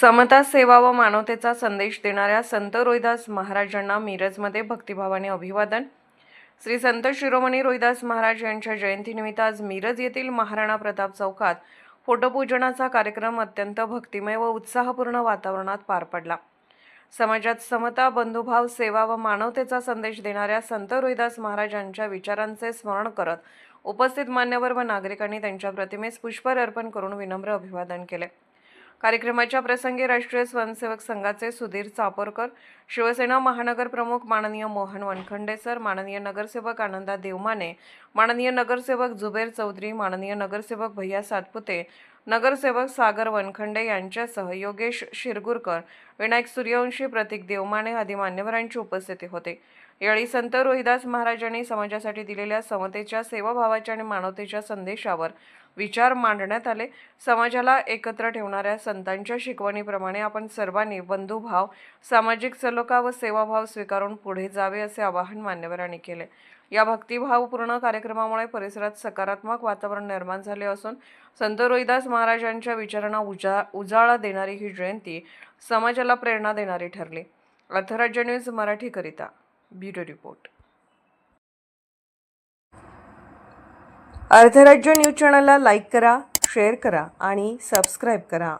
समता सेवा व मानवतेचा संदेश देणाऱ्या संत रोहिदास महाराजांना मिरजमध्ये भक्तिभावाने अभिवादन. श्री संत शिरोमणी रोहिदास महाराज यांच्या जयंतीनिमित्त आज मिरज येथील महाराणा प्रताप चौकात फोटोपूजनाचा कार्यक्रम अत्यंत भक्तिमय व उत्साहपूर्ण वातावरणात पार पडला. समाजात समता बंधुभाव सेवा व मानवतेचा संदेश देणाऱ्या संत रोहिदास महाराजांच्या विचारांचे स्मरण करत उपस्थित मान्यवर व नागरिकांनी त्यांच्या प्रतिमेस पुष्पर अर्पण करून विनम्र अभिवादन केले. कार्यक्रमाच्या प्रसंगी राष्ट्रीय स्वयंसेवक संघाचे सुधीर चापोरकर शिवसेना महानगर प्रमुख माननीय मोहन वनखंडे सर माननीय नगरसेवक आनंदा देवमाने माननीय नगरसेवक जुबेर चौधरी माननीय नगरसेवक भैया सातपुते नगरसेवक सागर वनखंडे यांच्यासह योगेश शिरगुरकर विनायक सूर्यवंशी प्रतीक देवमाने आदी मान्यवरांची उपस्थिती होते. यावेळी संत रोहिदास महाराजांनी समाजासाठी दिलेल्या समतेच्या सेवाभावाच्या आणि मानवतेच्या संदेशावर विचार मांडण्यात आले. समाजाला एकत्र ठेवणाऱ्या संतांच्या शिकवणीप्रमाणे आपण सर्वांनी बंधुभाव सामाजिक सलोखा व सेवाभाव स्वीकारून पुढे जावे असे आवाहन मान्यवरांनी केले. या भक्तिभावपूर्ण कार्यक्रमामुळे परिसरात सकारात्मक वातावरण निर्माण झाले असून संत रोहिदास महाराजांच्या विचारांना उजा उजाळा देणारी ही जयंती समाजाला प्रेरणा देणारी ठरली. अर्थराज्य न्यूज मराठीकरिता ब्युरो रिपोर्ट. अर्थराज्य न्यूज चॅनलला लाईक करा शेअर करा आणि सबस्क्राईब करा.